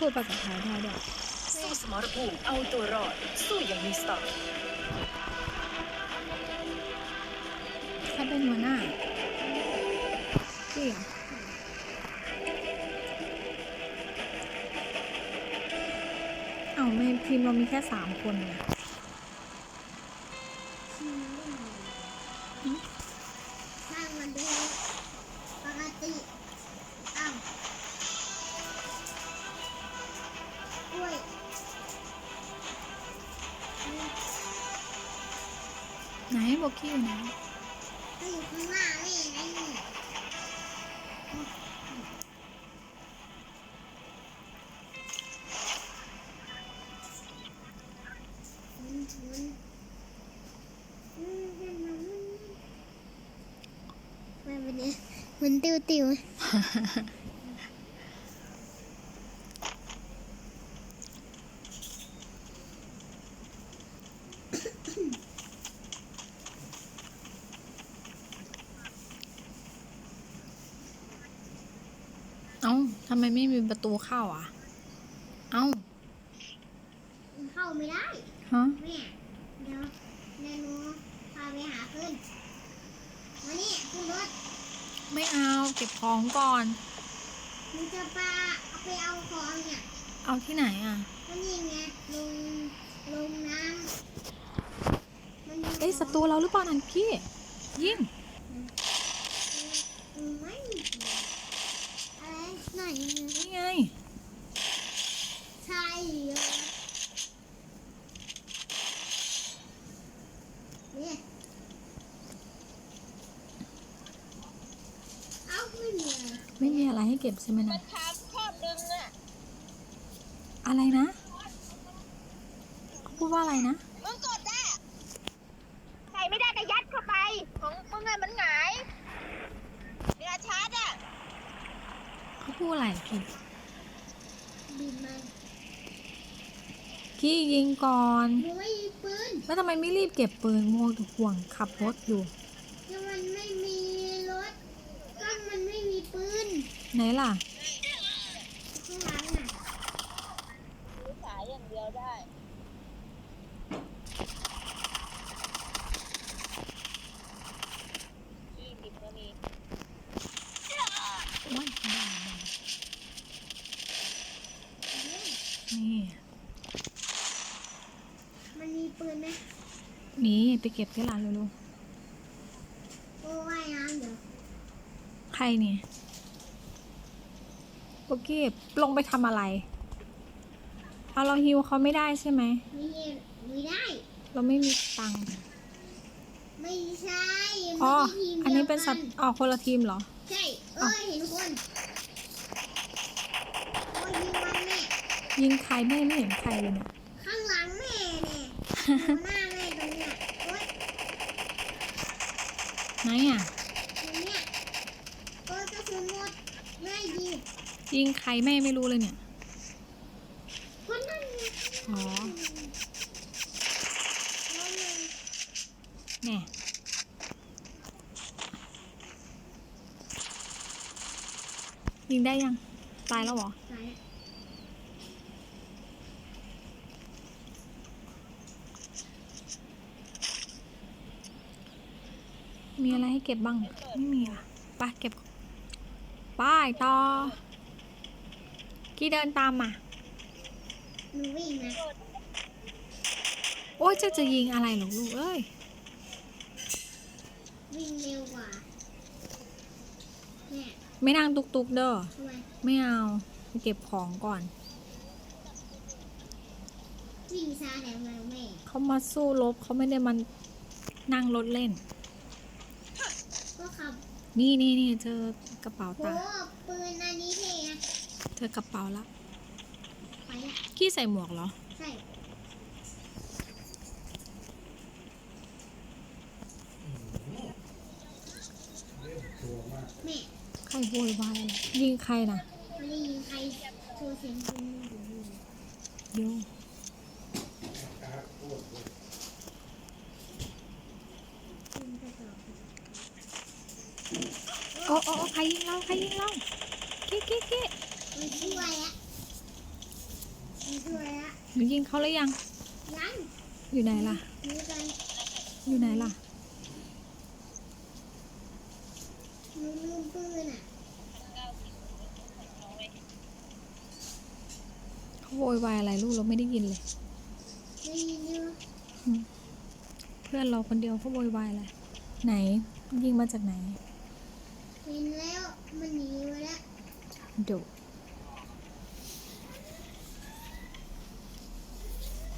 พูดภาษาไทยได้ด้วยสู้สมรภูมิเอาตัวรอด สู้อย่างมีสไตล์ใครเป็นหัวหน้าพี่เหรอเอ้าไม่ทีมเรามีแค่สามคนไง กี้อยู่ไหนก็อยู่ข้างหน้าแม่ไงนี่นหมุนอืมหมุนเป็นมุนติวติว เอ้าทำไมไม่มีประตู เข้าอะ เอ้าเข้าไม่ได้ฮะแม่เดี๋ยวเดี๋ยวหนูพาไปหาขึ้นมานี่ขึ้นรถไม่เอาเก็บของก่อนหนูจะปาเอาไปเอาของเนี่ยเอาที่ไหนอะก็นี่ไงลงลงน้ำมันมีเอ้ยศัตรูเราหรือเปล่านันพี่ยิงอืมไม่มีอะไรไหนนี่ไง ใช่เหรอเนี่ยเอ้าไม่มีอะไรไม่มีอะไรให้เก็บใช่ไหมนะทางชอบดึงอะอะไรนะเขาพูดว่าอะไรนะมึงกดได้ใส่ไม่ได้ก็ยัดเข้าไป ของมึงอะมันหงายเวลาชาร์จอะเขาพูดอะไรพี่บินมา พี่ยิงก่อนหนูไม่มีปืนแล้วทำไมไม่รีบเก็บปืนมัวห่วงขับรถอยู่ก็มันไม่มีรถก็มันไม่มีปืนไหนล่ะ ข้างหลังน่ะ สายอย่างเดียวได้ยี่สิบก็มี โอ้ยได้ได้นี่ มันมีปืนไหม นี่ไป เก็บที่ร้านเร็วโอ้ว่ายน้ำเดี๋ยวๆใครเนี่ยโอเคลงไปทำอะไร เอาเราฮิวเขาไม่ได้ใช่ไหมไม่เห็นไม่ได้ เราไม่มีตังค์ไม่ใช่ไม่อ๋อ ใช่ทีมอันนี้เป็นสัตดียวว์ออกคนละทีมเหรอกัใช่เอ้ยเห็นคนโอ้ยยิงมันแม่ยิงใครแม่ไม่เห็นใครเลยเนี่ย ข้างหลังแม่เนี่ยอยู่หน้าแม่ตรงเนี้ยโอ้ย ไหนอะตรงเนี้ยโอ้ยกระสุนหมดแม่ยิงยิงใครแม่ไม่รู้เลยเนี่ยคนนั้นไงอ๋อน้องหนึ่งแน่ยิงได้ยัง ตายแล้วเหรอ ไหน มี อะไรให้เก็บบ้าง ไม่มีอะไปเก็บป้ายต่อกี่เดินตามมาหนูวิ่งนะโอ้ยจะจะยิงอะไรเหรอลูกเอ้ย วิ่งเร็วกว่าเนี่ยไม่นั่งตุกตุกๆเด้อทำไมไม่เอาไปเก็บของก่อน วิ่งช้าแถมมาแม่ เขามาสู้รบเขาไม่ได้มันนั่งรถเล่นก็ขับ นี่นี่นี่เจอกระเป๋าโหตาปืนอันนี้เท่นะเจอกระเป๋าละไปละกี้ใส่หมวกเหรอใช่แม่ใครโวยวายอะไรยิงใครนะไม่ได้ยินใครโชว์เสียงปืนอยู่เลย เดี๋ยว ปืนกระจอก โอ้โอ้โอ้ใครยิงเราใครยิงเรากี้กี้กี้ไม่ช่วยอะช่วยละหนูยิงเขาแล้วยัง ยังอยู่ไหนล่ะนี่กันอยู่ไหนล่ะ หนูลืมปืนอะเขาโวยวายอะไรลูกเราไม่ได้ยินเลยได้ยินอยู่เพื่อนเราคนเดียวเขาโวยวายอะไรไหนยิงมาจากไหน เห็นแล้วมันหนีไปแล้วดุ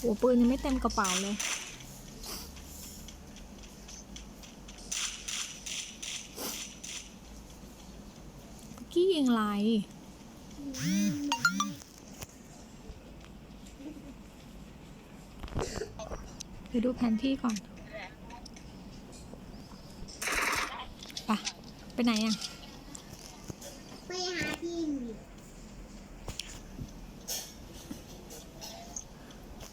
หัวปืนยังไม่เต็มกระเป๋าเลย กี้ยิงอะไรไปดูแผนที่ก่อน ไป ไปไหนอะ ไปหาพี่หนูดิ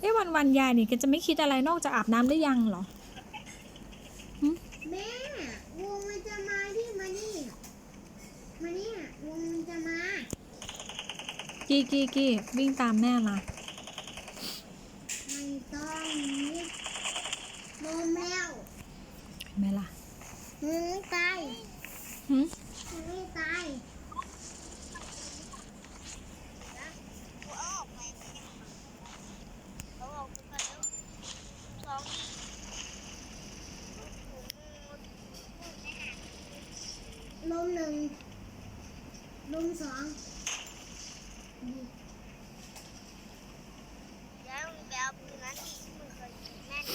เอ้วันวันๆยายนี่แกจะไม่คิดอะไรนอกจากอาบน้ำได้ยังเหรอ แม่วงมันจะมาที่มานี่มานี่วงมันจะมากี้กี้กี้วิ่งตามแม่มาไม่ต้องนิดลมแล้วเห็นไหมล่ะมึงตาย หืม มึงไม่ตาย กูเอาออกไปเอาออกไปแล้วสอง ลมหนึ่ง ลมสอง ย้ายมึงไปเอาปืนนั้นที่มึงเคยยิงแม่น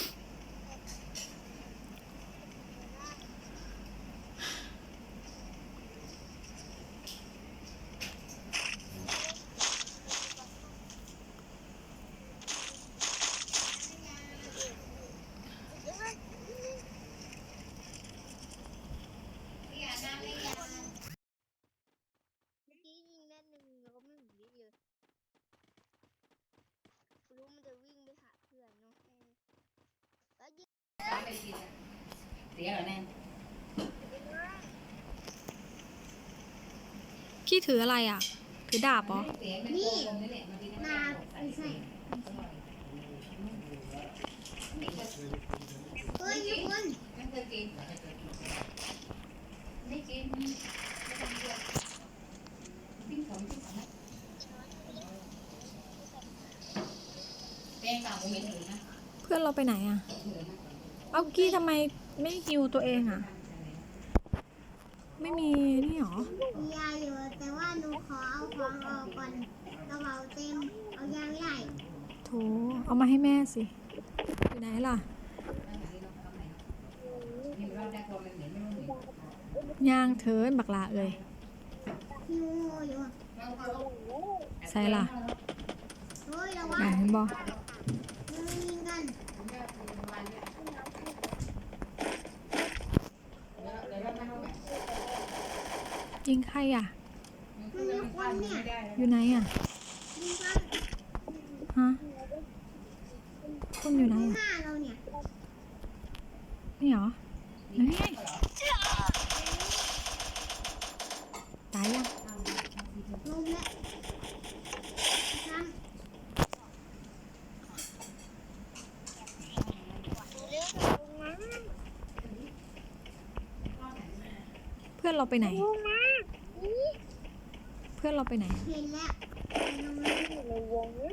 เมื่อกี้ยิงนัดหนึ่งแล้วก็ไม่หนีเลยกูรู้มันจะวิ่งไปหาเพื่อนเนาะแล้วยิง เสียเหรอแน่กี้ถืออะไรอะ ถือดาบเหรอ เสียเป็นตัวลงนี่แหละมันดีนะลาไม่ใช่เฮ้ยทุกคนไม่เคยกินไม่กินไม่ทำเยอะปิ้งของปิ้งของแป้งเปล่าผมเห็นเลยนะเพื่อนเราไปไหนอะเอากี้ทำไม ไม่ฮิวตัวเองอะ ไม่มีนี่หรอ มียาอยู่แต่ว่าหนูขอเอาของออกก่อนกระเป๋าเต็ม เอายาไม่ได้โถเอามาให้แม่สิอยู่ไหนล่ะ ยางเถินบักลาเอ่ยพี่โมอยู่ใส่ล่ะเฮ้ยระวัไหนเห็นบอยิงกัน ยิงใครอะมันมีคนเนี่ยอยู่ไหนอะยิงกันฮะคนอยู่ไหนข้างอะหน้าเราเนี่ยนี่เหรอนั่นไงตายยังลมแล้วซ้เรื่องของมึงนะเพื่อนเราไปไหนมึงนะนี่เพื่อนเราไปไหนำเห็นแล้วลงมาอยู่ในวงนี้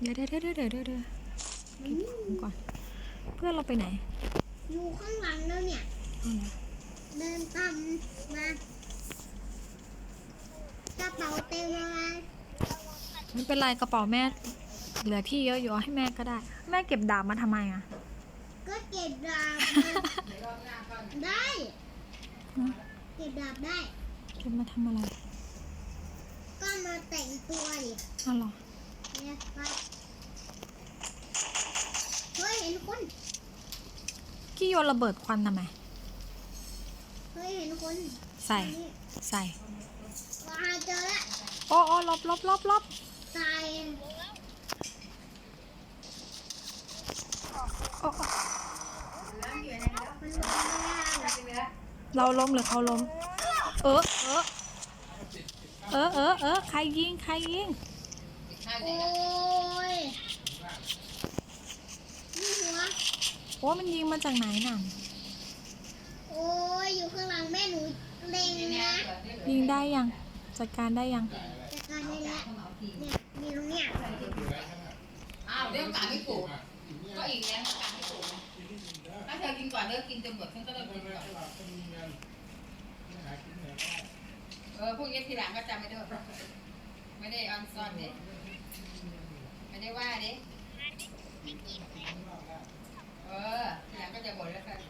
เดี๋ยวเดี๋ยวเดี๋ยวเดี๋ยวเดี๋ยวเดี๋ยวเดี๋ยวอืมก่อน เพื่อนเราไปไหน อยู่ข้างหลังเราเนี่ยเอาเหรอเดินตามมากระเป๋าเต็มเลยไม่เป็นไรกระเป๋าแม่ เหลือที่เยอะอยู่เอาให้แม่ก็ได้ แม่เก็บดาบมาทำไมอะ ก็เก็บดาบมาได้ เก็บดาบได้ เก็บมาทำอะไร ก็มาแต่งตัวดิอ้าวเหรอเนี่ยไปเฮ้ยเห็นคนกี้โยนระเบิดควันทำไมเฮ้ยเห็นคนใส่นี่ใส่ ว้าเจอละโอ้โอ้ลบลบลบลบตายโอ้โอ้มันลงไม่ได้เราล้มหรือเขาล้ม เออเออเออเออเออใครยิงใครยิงข้างไหนโอ้ล่ะยนี่หัวโอ้มันยิงมาจากไหนน่ะโอ้ยอยู่ข้างหลังแม่หนูเล็งนี่นะยิงได้ยังจัดการได้ยังจัดการได้แล้วเขาเอาทีเนี่ยมีตรงเนี้ยอ้าวเดี๋ยวกางไม่ปลูกก็อีกแล้วกางไม่ปลูกถ้าเธอกินก่อนเลิกกินจนหมดฉันก็เลิกกินก่อนเออพวกนี้ทีหลังก็จำไม่ได้ไม่ได้ออนซอนเด็ไม่ได้ว่าเด็เออทีหลังก็จะบ่นแล้วกัน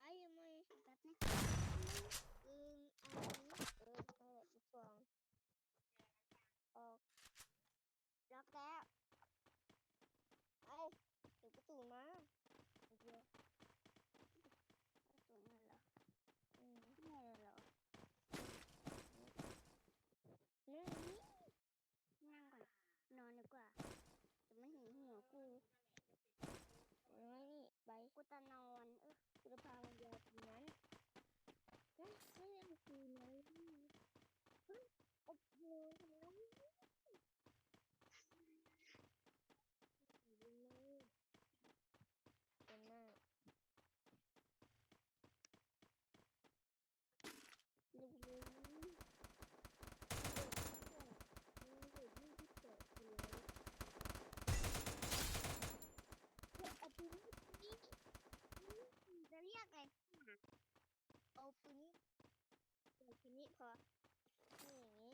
ไอ้ยังไม่แบบนี้อืมอันนี้เออเออลูกซองออกล็อกแล้วไอ้ถึงประตูมาเดี๋ยวประตูนั่นเหรออืมไม่เหรอนี่นี่นั่งก่อนนอนดีกว่าจะไม่เห็นหัวกูเออนี่ใบกูจะนอนเออ กูจะพามันเดียวตรงนั้นเฮ้ยไม่เอาคืนเลยเฮ้ยอบเลยตรงนั้นเป็นหน้าลูกเลยเอาปืนนี่ จะเรียกไงเอาปืนนี้เอาปืนนี้พอนี่อย่างนี้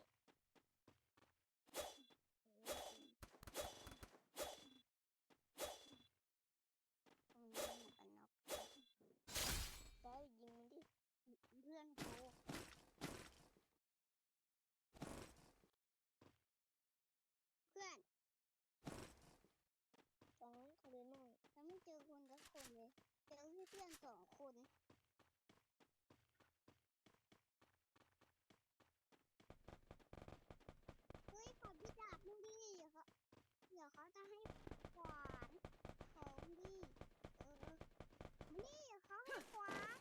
ตรงนี้หมวกกันน็อกแล้วยิงมันดิเพื่อนกูเพื่อนสองคนเลยน้อยแล้วไม่เจอ คนเลยเจอแค่เพื่อนสองคนเฮ้ยขอพี่ดาบมึงดิเดี๋ยวเขาเดี๋ยวเขาจะให้ขวานของดิเออนี่เดี๋ยวเขาให้ขวาน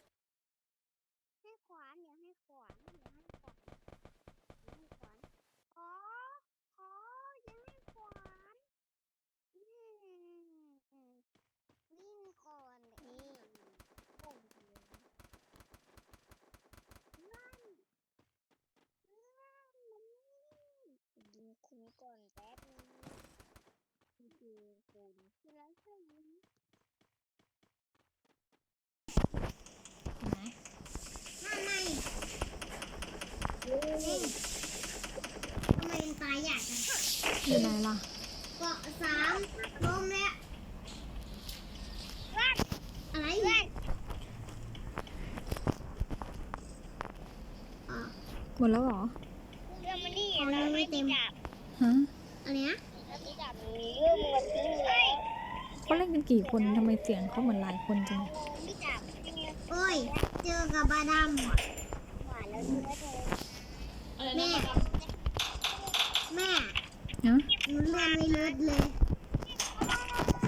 ให้ขวานเดี๋ยวให้ขวานเดี๋ยวให้ขวานเดี๋ยวให้ขวานขอขออย่าให้ขวานอืมอืมวิ่งก่อนนี่โอ้โหนั่นนั่นมันนี่ยิงคุณก่อนแป๊บนึงคือคุณคือแล้วใช่ไหม ไหน นั่นไงนี่ ทำไมมันตายยากจังอยู่ไหนล่ะเกาะสามล้มแล้ว อะไรอะหมดแล้วเหรอ เรื่องมันนี่เอาเลยไม่เต็มฮะอะไรนะแล้วพี่จับมีเรื่องมึงมาทิ้งเลยเขาเล่นกันกี่คนทำไมเสียงเขาเหมือนหลายคนจังพี่จับโอ้ย เจอกับบาดหวานแล้วเนื้อเธ อำแม่ แม่ เนาะหนูเลื่อนไม่ลดเลย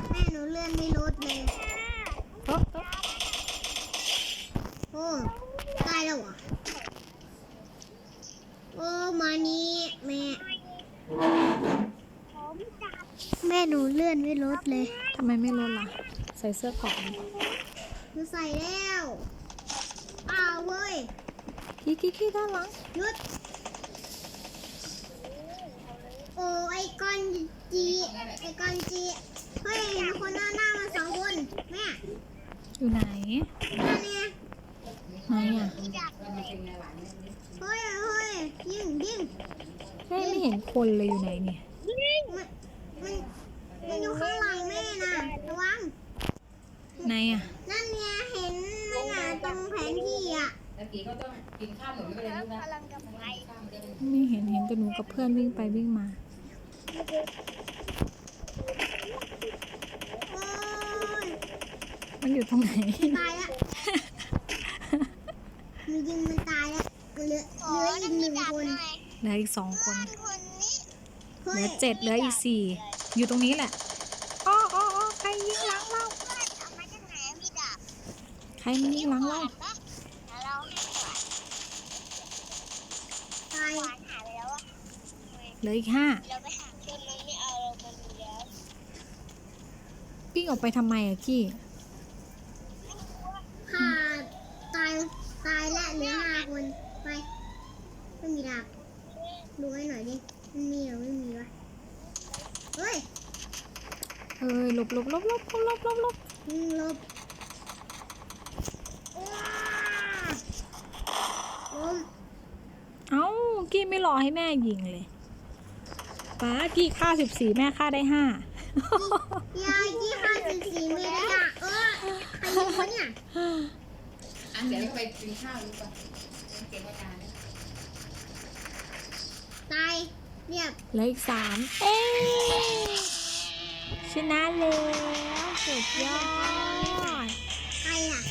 แม่หนูเลื่อนไม่ลดเลยโต๊ะโต๊ะโอ้ตายแล้วเหรอโอ้มานี้แม่ แม่หนูเลื่อนไม่ลดเลย ทำไมไม่ลดล่ะ ใส่เสื้อเกราะดิหนูใส่แล้วอ้าวเว้ยขี้ขี้ขี้ด้านหลังหยุด โอ้ไอ้ก้อนจีไอ้ ก้อนจีเฮ้ยเห็นคนหน้าหน้ามาสองคนแม่อยู่ไหนนั่นเนี่ยไหนอะมันเป็นในหวานเนี่ยเฮ้ยเฮ้ยยิงยิงแม่ไม่เห็นคนเลยอยู่ไหนเนี่ยมันมันมันอยู่ข้างหลังแม่นะระวังไหนอะนั่นเนี่ยเห็นนั่นน่ะตรงแผนที่อะตะกี้ก็ต้องกินข้าวหนูไม่เป็นไรลูกนะกำลังจะไปข้าวมันจะเป็นไม่เห็นเห็นแต่หนูกับเพื่อนวิ่งไปวิ่งมา โอ้ย มันอยู่ตรงไหน ตายละมียิงมันตายแล้วเหลือขอเหลืออีนั่กนหมีนึ่งดาบคนหน่อยเหลืออีกสองคนคนนี้เหลือเจ็ดเหลืออีกสี่อยู่ตรงนี้แหละอ้ออ้ออ้อใครยิงหลังเราเพื่อนเอามาจากไหนมีดาบใครมันยิงหลังเราขวานปะแล้วเราให้ขวานตายขวานหายไปแล้วอะเหลืออีกห้าเราไปหาคนมันไม่เอาเรามันอยู่แล้วปิ้งออกไปทำไมอะกี้ ค่ะตายตายและเหลือห้าคนไปไม่มีดาบดูให้หน่อยดิมันมีหรือไม่มีวะเฮ้ย เอ้ยหลบหลบหลบหลบหลบหลบหลบเอ้ากี้ไม่รอให้แม่ยิงเลยป้ากี้ฆ่าสิบสี่แม่ฆ่าได้ห้ายายที่ห้าสิบสี่เมตรอะเออใครยิงเนี่ยอันเดี๋ยวไปกินข้าวดีกว่าเก็บอาการตายเรียบเหลืออีกสามเอ๊ ชนะแล้วสุดยอดใครอะ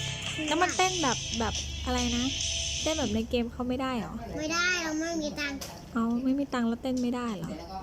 แล้วมันเต้นแบบแบบอะไรนะเต้นแบบในเกมเขาไม่ได้เหรอไม่ได้เราไม่มีตังค์เอาไม่มีตังค์แล้วเต้นไม่ได้เหรอเสร็จแล้วก็